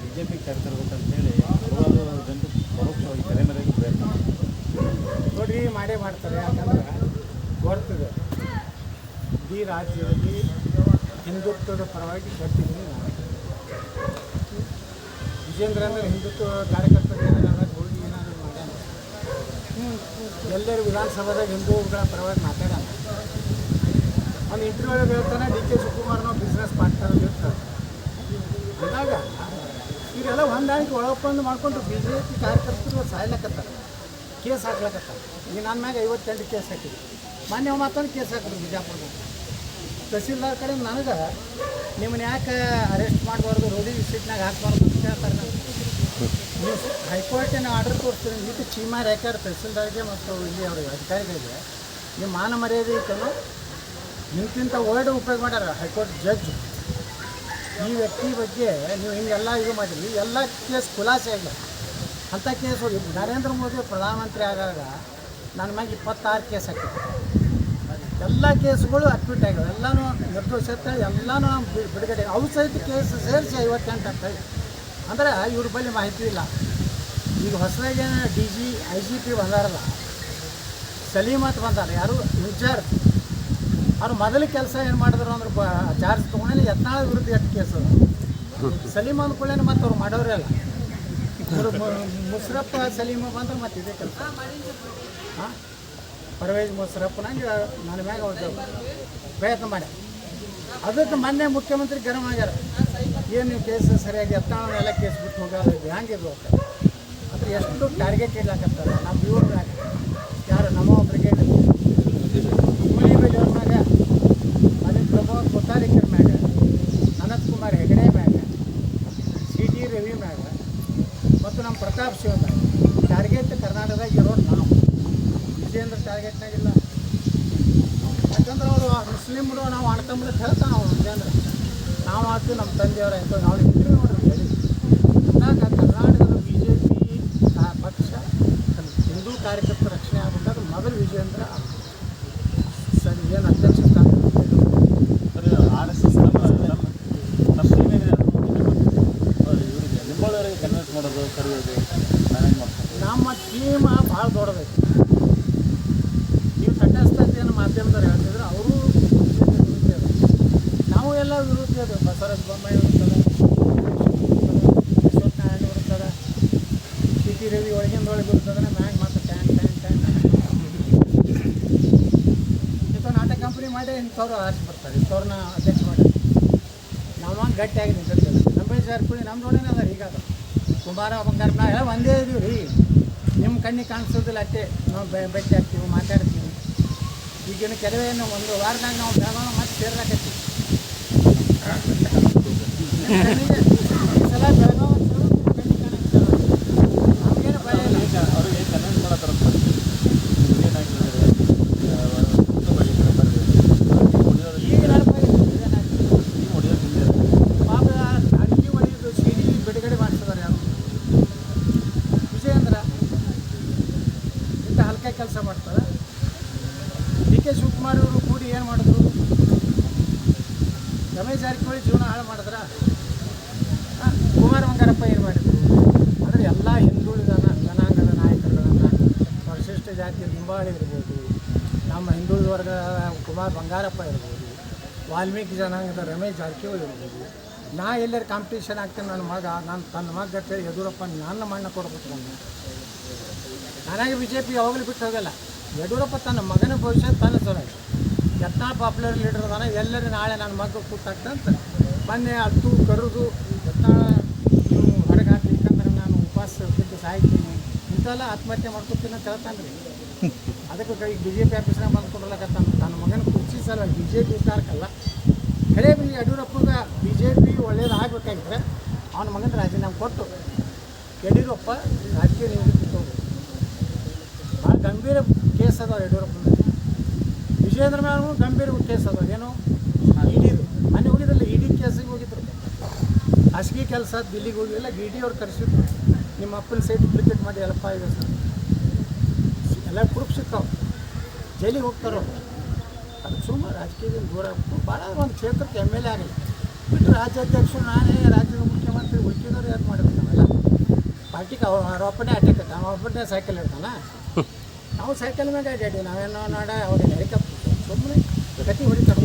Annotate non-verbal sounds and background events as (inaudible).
B J P ಕರೆತರ್ಬೇಕಂತೇಳಿ ಹಲವಾರು ಜನರು ಪರೋಕ್ಷವಾಗಿ ಕರೆ ಮೇರೆಗೆ ಪ್ರಯತ್ನ ನೋಡ್ರಿ ಮಾಡೇ ಮಾಡ್ತಾರೆ, ಯಾಕಂದ್ರೆ ಬರ್ತದೆ ಇಡೀ ರಾಜ್ಯದಲ್ಲಿ ಹಿಂದುತ್ವದ ಪರವಾಗಿ ಕೊಟ್ಟಿದ್ದೀನಿ ನಾನು. ವಿಜೇಂದ್ರ ಅಂದರೆ ಹಿಂದುತ್ವ ಕಾರ್ಯಕರ್ತರು ಏನಾದ್ರು ಹೋಗಿ ಏನಾದರೂ ಮಾಡ್ಯಾನ. ಎಲ್ಲರೂ ವಿಧಾನಸಭಾದಾಗ ಹಿಂದೂಗಳ ಪರವಾಗಿ ಮಾತಾಡೋಣ ಒಂದು ಇಂಟರ್ವ್ಯೂ ಹೇಳ್ತಾನೆ, ಡಿ ಕೆ ಶಿವಕುಮಾರ್ ನಾವು ಬಿಸ್ನೆಸ್ ಪಾರ್ಟ್ನರ್ ಇರ್ತಾರೆ ಅಂದಾಗ ಇವರೆಲ್ಲ ಹೊಂದಾಣಿಕೆ ಒಳಪ್ಪಂದು ಮಾಡ್ಕೊಂಡು ಬಿ ಜೆ ಪಿ ಕಾರ್ಯಕರ್ತರು ಸಾಯ್ಲಕತ್ತಾರ. ಕೇಸ್ ಹಾಕ್ಲಕತ್ತಾರ. ಈಗ ನನ್ನ ಮ್ಯಾಗ ಐವತ್ತೆಂಟು ಕೇಸ್ ಹಾಕಿದ್ವಿ ಮೊನ್ನೆ ಮಾತೊಂದು ಕೇಸ್ ಹಾಕಿದ್ರು ಬಿಜಾಪುರದಾಗ ತಹಸೀಲ್ದಾರ್ ಕಡೆ ನನಗೆ ನಿಮ್ಮನ್ನ ಯಾಕೆ ಅರೆಸ್ಟ್ ಮಾಡಬಾರ್ದು, ರೋಡಿ ಸೀಟ್ನಾಗ ಹಾಕ್ಬಾರ್ದು ಅಂತ ಹೇಳ್ತಾರೆ ನಾನು ನೀವು ಹೈಕೋರ್ಟಿನ ಆರ್ಡರ್ ತೋರಿಸ್ತೀನಿ ಇದು ಚೀಮಾರ್ ಹಾಕ್ಯಾರ ತಹಸೀಲ್ದಾರ್ಗೆ ಮತ್ತು ಇಲ್ಲಿ ಅವ್ರಿಗೆ ಅಧಿಕಾರಿಗಳಿಗೆ ನಿಮ್ಮ ಮಾನ ಮರ್ಯಾದೆ ಇತ್ತು ನಿಂತಿಂತ ವರ್ಡ್ ಉಪಯೋಗ ಮಾಡ್ಯಾರ ಹೈಕೋರ್ಟ್ ಜಡ್ಜ್. ಈ ವ್ಯಕ್ತಿ ಬಗ್ಗೆ ನೀವು ಹಿಂಗೆಲ್ಲ ಇದು ಮಾಡಿದ್ರಿ ಎಲ್ಲ ಕೇಸ್ ಖುಲಾಸೆ ಆಗಿದೆ ಅಂಥ ಕೇಸ್ ನರೇಂದ್ರ ಮೋದಿ ಪ್ರಧಾನಮಂತ್ರಿ ಆಗಾಗ ನನ್ನ ಮ್ಯಾಗ ಇಪ್ಪತ್ತಾರು ಕೇಸ್ ಹಾಕಿದೆ ಎಲ್ಲ ಕೇಸ್ಗಳು ಅಕ್ವಿಟ್ ಆಗಿವೆ. ಎಲ್ಲನೂ ನಿರ್ದೋಷತೆ, ಎಲ್ಲನೂ ಬಿ- ಬಿಡುಗಡೆ. ಅವು ಸಹಿತ ಕೇಸ್ ಸೇರಿಸಿ ಐವತ್ತೆಂಟು ಅಂತ ಹೇಳಿ. ಅಂದ್ರೆ ಇವ್ರ ಬಳಿ ಮಾಹಿತಿ ಇಲ್ಲ. ಈಗ ಹೊಸದಾಗಿ D G I G P ಬಂದಾರಲ್ಲ. ಸಲೀಮತ್ ಬಂದಾರ. ಯಾರು? ಇನ್ಚಾರ್ಜ್. ಅವ್ರು ಮೊದಲ ಕೆಲಸ ಏನು ಮಾಡಿದ್ರು ಅಂದ್ರೆ ಚಾರ್ಜ್ ತೊಗೊಂಡಿಲ್ಲ, ಯತ್ನಾಳ ವಿರುದ್ಧ ಎಷ್ಟು ಕೇಸ್. ಸಲೀಮ್ ಅಂದ್ಕೊಳ್ಳೇನೆ ಮತ್ತೆ ಅವ್ರು ಮಾಡೋರೇ ಅಲ್ಲ. ಮುಸ್ರಪ್ಪ, ಸಲೀಮ ಬಂದ್ರೆ ಮತ್ತೆ ಇದೇ ಕೆಲಸ. ಹಾಂ? ಪರ್ವೇಜ್ ನಂಗೆ ನನ್ನ ಮ್ಯಾಗ ಅವ್ರು ಪ್ರಯತ್ನ ಮಾಡಿ. ಅದಕ್ಕೆ ಮೊನ್ನೆ ಮುಖ್ಯಮಂತ್ರಿ ಗರಂ ಆಗ್ಯಾರ. ಏನು ಕೇಸ್ ಸರಿಯಾಗಿ ಎತ್ತಾಳೆಲ್ಲ ಕೇಸ್ ಬಿಟ್ಟು ಹೋಗೋದು ಅಂತ. ಅಂದ್ರೆ ಎಷ್ಟು ಟಾರ್ಗೆಟ್ ಇಡ್ಲಾಕತ್ತಾರೆ? ನಮ್ಮ ಯಾರು ನಮ್ಮ ಬ್ರಿಗೇಡ್ ಮುಲಿಬೇಲಿ ಅವ್ರ ಮ್ಯಾಗ ಅದೇ ಕೊತ್ತಾರಿಕರ್ ಮ್ಯಾಗ, ಅನಂತ್ ಕುಮಾರ್ ಹೆಗಡೆ ಮ್ಯಾಗ, ಸಿ ಟಿ ರವಿ ಮ್ಯಾಗ, ಮತ್ತು ನಮ್ಮ ಪ್ರತಾಪ್ ಶಿವ ಟಾರ್ಗೆಟ್ ಕರ್ನಾಟಕದಾಗ ಇರೋರು ನಾವು. ವಿಜೇಂದ್ರ ಟಾರ್ಗೆಟ್ನಾಗಿಲ್ಲ ಯಾಕಂದ್ರೆ ಅವರು ಮುಸ್ಲಿಮ್ರು ನಾವು ಅಣ್ತಂಬ್ರು ಅಂತ ಹೇಳ್ತಾನೆ ಅವ್ರು ವಿಜೇಂದ್ರ ನಾವು ಆಯ್ತು ನಮ್ಮ ತಂದೆಯವ್ರು ಆಯಿತು ನಾವು ಇಬ್ಬರು ನೋಡ್ರಿ ಹೇಳಿ. ಅಂದಾಗ ಕರ್ನಾಟಕದ ಬಿ ಜೆ ಪಿ ಪಕ್ಷ, ಹಿಂದೂ ಕಾರ್ಯಕರ್ತರ ರಕ್ಷಣೆ ಆಗಬೇಕಾದ್ರೆ ಮೊದಲು ವಿಜೇಂದ್ರ ಸರಿ ಏನು ಅಧ್ಯಕ್ಷ ಸ್ಥಾನ ಸರ್ ಆರ್ ಎಸ್ ಎಸ್ ನಮ್ಮ ನಮ್ಮ ನಮ್ಮ ಟೀಮ್ ಏನಿದೆ ಅದು ಇವರಿಗೆ ನಿಂಬಾಳವರಿಗೆ ಕನ್ವಿನ್ಸ್ ಮಾಡೋದು ಕರೆಯೋದು ಮ್ಯಾನೇಜ್ ಮಾಡ್ಕೊಂಡು ನಮ್ಮ ಟೀಮ್ ಭಾಳ ದೊಡ್ಡದೈತಿ. ನೀವು ತಟಸ್ಥತೆಯನ್ನು ಮಾಧ್ಯಮದವ್ರು ಹೇಳ್ತಿದ್ರೆ ಅವರು. ನಾವು ಎಲ್ಲ ವಿರುದ್ಧ ಬಸವರಾಜ ಬೊಮ್ಮಾಯಿ ಇರ್ತದೆ ಅಶ್ವಥ್ ನಾರಾಯಣ ಇರ್ತದೆ ಸಿ ಟಿ ರವಿ ಒಳಗಿಂದೊಳಗೆ ಇರ್ತದೆ ಮ್ಯಾಗ ಮಾತ್ರ ಟ್ಯಾಂಕ್ ಟ್ಯಾಂಕ್ ಟ್ಯಾಂಕ್. ಇಂಥ ನಾಟಕ ಕಂಪ್ನಿ ಮಾಡಿ ಇಂಥವ್ರು ಆರಿಸಿ ಬರ್ತಾರೆ ಇಂಥವ್ರನ್ನ ಅಧ್ಯಕ್ಷ ಮಾಡಿ. ನಾವು ಗಟ್ಟಿಯಾಗಿ ನಿಂತಿರ್ತೇವೆ ನಮ್ಮ ಕೂಡ, ನಮ್ಮ ನೋಡೇನೆ ಅದ ಈಗ ಅದು ಕುಮಾರ ಬಂಗಾರ ನಾ ಎಲ್ಲ ಒಂದೇ ಇದೀವಿ ರೀ. ನಿಮ್ಮ ಕಣ್ಣಿಗೆ ಕಾಣಿಸೋದಿಲ್ಲ ಅಷ್ಟೇ ನಾವು ಬೆ ಭೇಟಿ ಆಗ್ತೀವಿ ಮಾತಾಡ್ತೀವಿ. ಈಗಿನ ಕೆಲವೇ ಒಂದು ವಾರದಾಗ ನಾವು ಬೆಳಗಾವ ಮತ್ತೆ ಸೇರ್ಲಾಕತ್ತೀವಿ. (laughs) ಸಲ ಬೆಳಗಾವ ಹಲ್ಕ ಕೆಲಸ ಮಾಡ್ತಾರೆ? ಡಿ ಕೆ ಶಿವಕುಮಾರ್ ಅವರು ಕೂಡಿ ಏನು ಮಾಡಿದ್ರು? ರಮೇಶ್ ಜಾರಕಿಹೊಳಿ ಜೀವನ ಹಾಳು ಮಾಡಿದ್ರ? ಕುಮಾರ ಬಂಗಾರಪ್ಪ ಏನು ಮಾಡಿದ್ರು? ಅಂದರೆ ಎಲ್ಲ ಹಿಂದುಳಿದ ಜನಾಂಗದ ನಾಯಕರುಗಳನ್ನು ಪರಿಶಿಷ್ಟ ಜಾತಿಯ ಲಿಂಬಾಳಿ ಇರ್ಬೋದು, ನಮ್ಮ ಹಿಂದುಳಿದ ವರ್ಗದ ಕುಮಾರ್ ಬಂಗಾರಪ್ಪ ಇರ್ಬೋದು, ವಾಲ್ಮೀಕಿ ಜನಾಂಗದ ರಮೇಶ್ ಜಾರಕಿಹೊಳಿ ಇರ್ಬೋದು. ನಾ ಎಲ್ಲರ ಕಾಂಪಿಟೇಷನ್ ಆಗ್ತೇನೆ ನನ್ನ ಮಗ ನಾನು ತನ್ನ ಮಗ ಯಡಿಯೂರಪ್ಪ ನನ್ನ ಮಣ್ಣ ಕೊಡ್ಬೇಕು ನಾನು ನನಗೆ ಬಿ ಜೆ ಪಿ ಯಾವಾಗಲೂ ಬಿಟ್ಟು ಹೋಗಲ್ಲ. ಯಡಿಯೂರಪ್ಪ ತನ್ನ ಮಗನ ಭವಿಷ್ಯ ತನ್ನ ಸಲುವಾಗಿ ಎತ್ತ ಪಾಪ್ಯುಲರ್ ಲೀಡರ್ ಅದಾನ, ಎಲ್ಲರೂ ನಾಳೆ ನನ್ನ ಮಗ ಕೂತಾಗ್ತಂತ ಮೊನ್ನೆ ಅತ್ತು, ಕರೆದು, ಎತ್ತ ನೀವು ಹೊರಗೆ ಹಾಕ್ಲಿಕ್ಕಂದ್ರೆ ನಾನು ಉಪವಾಸ ಬಿದ್ದು ಸಾಯ್ತೀನಿ. ಇಂಥೆಲ್ಲ ಆತ್ಮಹತ್ಯೆ ಮಾಡ್ಕೊತೀನಿ ಅಂತ ಹೇಳ್ತಾನೆ ರೀ ಅದಕ್ಕೆ ಕೈ ಬಿ ಜೆ ಪಿ ಆಫೀಸ್ನಾಗ ಬಂದ್ಕೊಂಡ್ರಲ್ಲಕತ್ತ ತನ್ನ ಮಗನ ಕುರ್ಚಿ ಸಲ ಬಿ ಜೆ ಪಿ ವಿಚಾರಕ್ಕಲ್ಲ ಕಡೆ ಬಿ ಯಡಿಯೂರಪ್ಪಗೆ ಬಿ ಜೆ ಪಿ ಒಳ್ಳೇದು ಆಗಬೇಕಾಗಿದ್ರೆ ಅವನ ಮಗನ ರಾಜೀನಾಮೆ ಕೊಟ್ಟು. ಯಡಿಯೂರಪ್ಪ ರಾಜಕೀಯ ಗಂಭೀರ ಕೇಸ್ ಅದಾವ ಯಡಿಯೂರಪ್ಪ ವಿಜೇಂದ್ರ ಮೇಲೂ ಗಂಭೀರ ಕೇಸ್ ಅದಾವ. ಏನು? ಇಡಿದು ಮನೆ ಹೋಗಿದ್ರಲ್ಲ ಇಡಿ ಕೇಸಿಗೆ ಹೋಗಿದ್ರು. ಖಾಸಗಿ ಕೆಲಸ, ದಿಲ್ಲಿಗೆ ಹೋಗಿಲ್ಲ ಬಿ ಡಿ ಅವ್ರು ಕರೆಸಿದ್ರು. ನಿಮ್ಮ ಅಪ್ಪನ ಸೈಟ್ ಡುಪ್ಲಿಕೇಟ್ ಮಾಡಿ ಎಲ್ಲಪ್ಪ ಇದೆ ಸರ್. ಎಲ್ಲ ಪ್ರೂಫ್ ಸಿಗ್ತಾವೆ ಜೈಲಿಗೆ ಹೋಗ್ತಾರೋ ಅದು ಸುಮ್ಮನೆ ರಾಜಕೀಯದಿಂದ ದೂರ ಆಗ್ಬೇಕು ಭಾಳ ಒಂದು ಕ್ಷೇತ್ರಕ್ಕೆ ಎಂ ಎಲ್ ಎ ಆಗಲಿ. ಬಿಟ್ಟು ರಾಜ್ಯಾಧ್ಯಕ್ಷರು ನಾನೇ ರಾಜ್ಯದ ಮುಖ್ಯಮಂತ್ರಿ ಉಳ್ಕಿದವ್ರು ಯಾರು ಮಾಡಿರ್ತಾನಲ್ಲ ಪಾರ್ಟಿಗೆ ಅವ ಅವ್ರ ಒಬ್ಬನೇ ಅಟ್ಯಾಕ್ ಆಯ್ತಾನೆ ಸೈಕಲ್ ಇರ್ತಾನ ನಾವು ಸೈಕಲ್ ಮ್ಯಾಗ ಅಡ್ಡಾಡಿ ನಾವೇನೋ ನಾಡ ಅವ್ರಿಗೆ ಹೆಲಿಕಾಪ್ಟರ್ ಸುಮ್ಮನೆ ಗತಿ ಹೊಡಿತಾರೆ